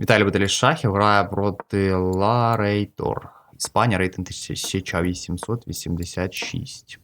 Віталій любитель шахів грає проти Ларейтор. Іспанія рейтинг 1886.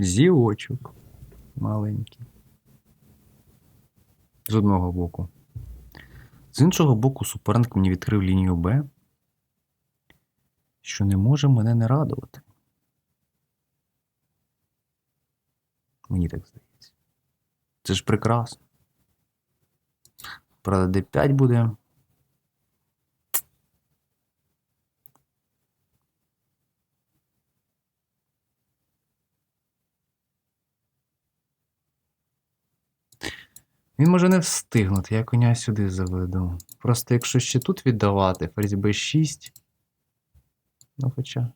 Зівочок. Маленький. З одного боку. З іншого боку, суперник мені відкрив лінію Б, що не може мене не радувати. Мені так здається. Це ж прекрасно. Правда, D5 буде. Він може не встигнути, я коня сюди заведу. Просто якщо ще тут віддавати, ферзь b6. Ну, хоча.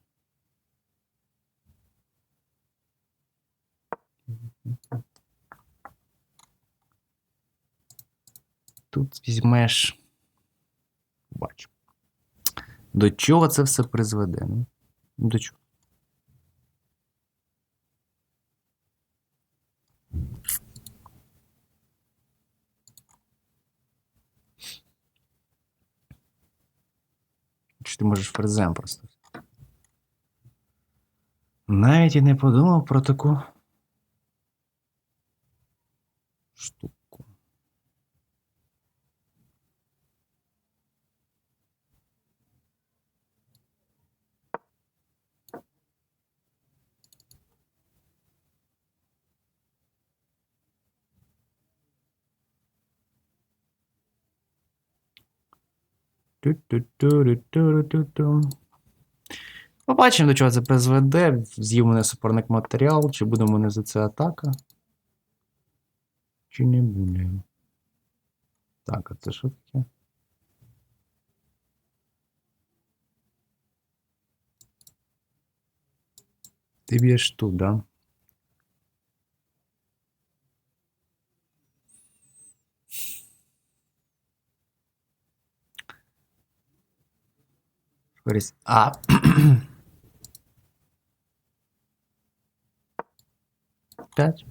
Тут візьмеш. Бачу. До чого це все призведе? Ну, до чого? Ти можеш ферзем просто? Навіть і не подумав про таку штуку. Побачимо, до чого це призведе. З'їв мене суперник матеріал, чи буде мене за це атака. Чи не буде. Так, а це що таке? Ти б'єш тут, да? Ферзь. А. П'ять.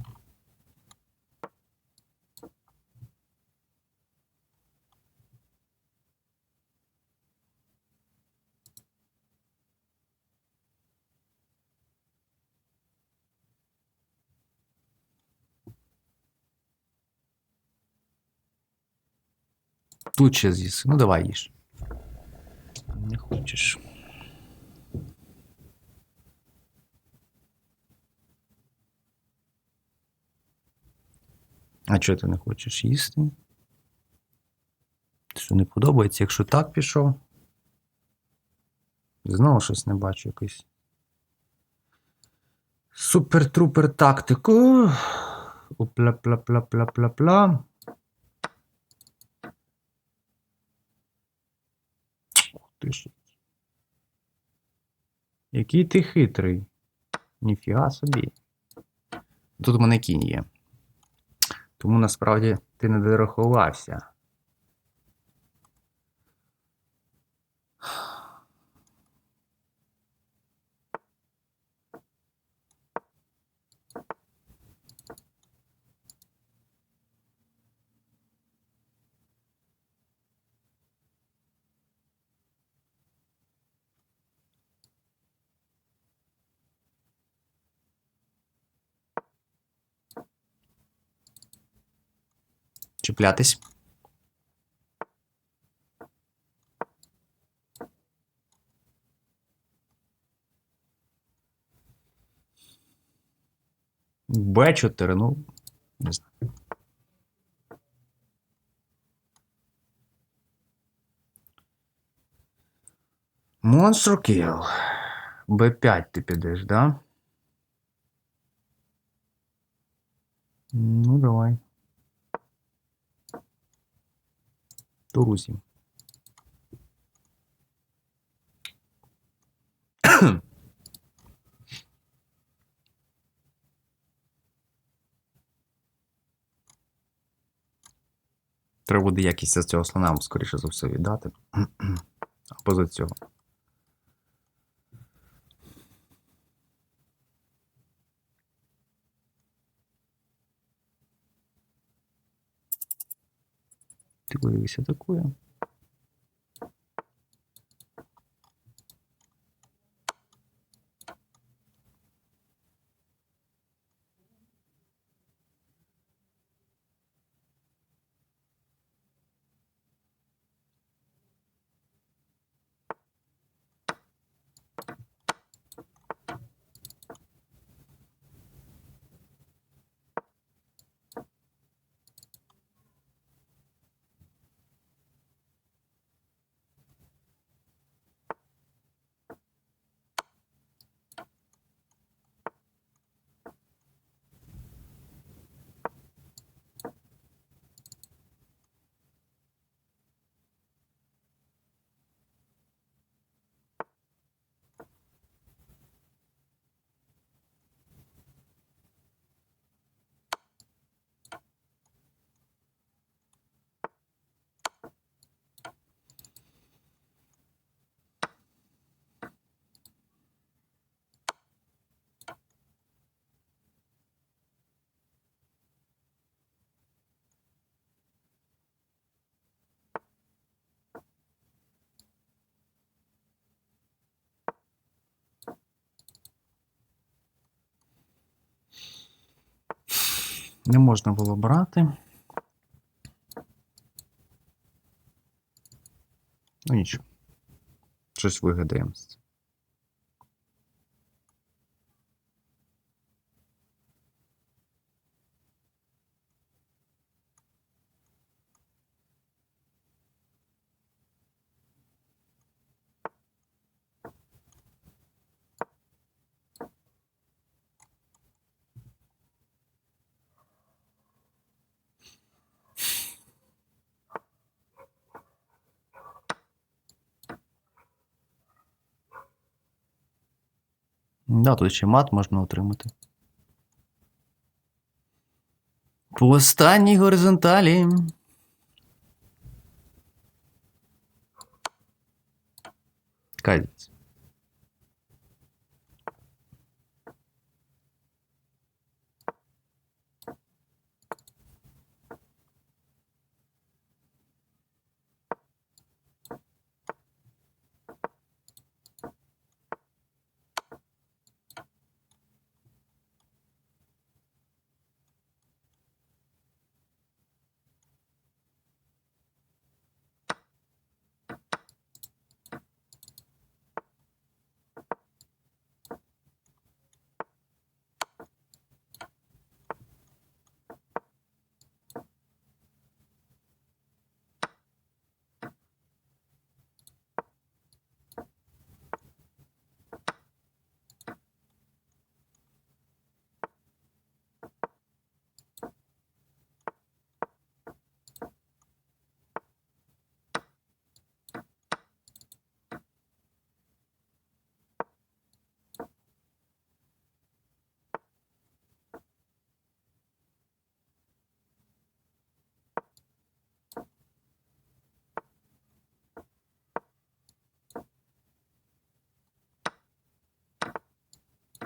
Тут ще з'їси. Ну давай їж. Хочеш. А чого ти не хочеш їсти? Що не подобається, якщо так пішов? Знову щось не бачу якийсь. Супер-трупер тактику. Опля-пля-пля-пля-пля-пля. Ух ти ж. Який ти хитрий. Ніфіга собі. Тут у мене кінь є. Тому насправді ти не дорахувався. Чіплятись. Б4, ну, не знаю. Monster Kill. Б5 ти підеш, да? Ну, давай. Турузі. Треба буде якість з цього слона, скоріше за все, віддати. Або за цього. Подивись, атакує. Не можна було брати. Ну нічого. Щось вигадаємо. Да, тут ще мат можна отримати. По останній горизонталі. Кайдець.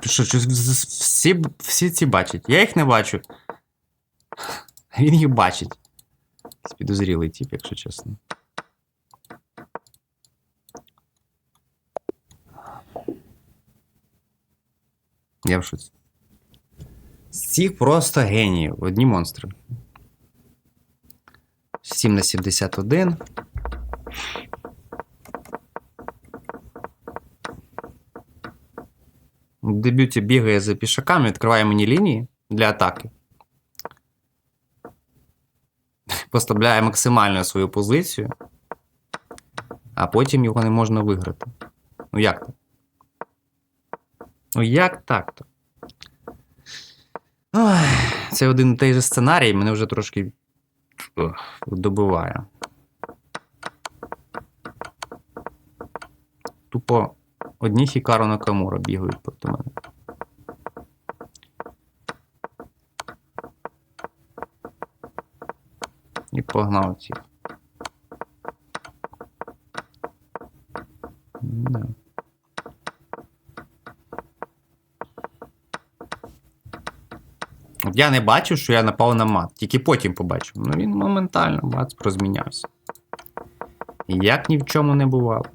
Що, з- всі, всі ці бачать? Я їх не бачу. Він їх бачить. Підозрілий тип, якщо чесно. Я в шоці. З цих просто геніїв. Одні монстри. 7 на 71. Дебюті бігає за пішаками, відкриває мені лінії для атаки. Поставляє максимально свою позицію, а потім його не можна виграти. Ну як так? Ну як так-то? Це один і той же сценарій, мене вже трошки добиває. Тупо одні Хікаро Накамура бігають проти мене. І погнав ці. Я не бачив, що я напав на мат. Тільки потім побачив. Ну він моментально бац розмінявся. Як ні в чому не бувало.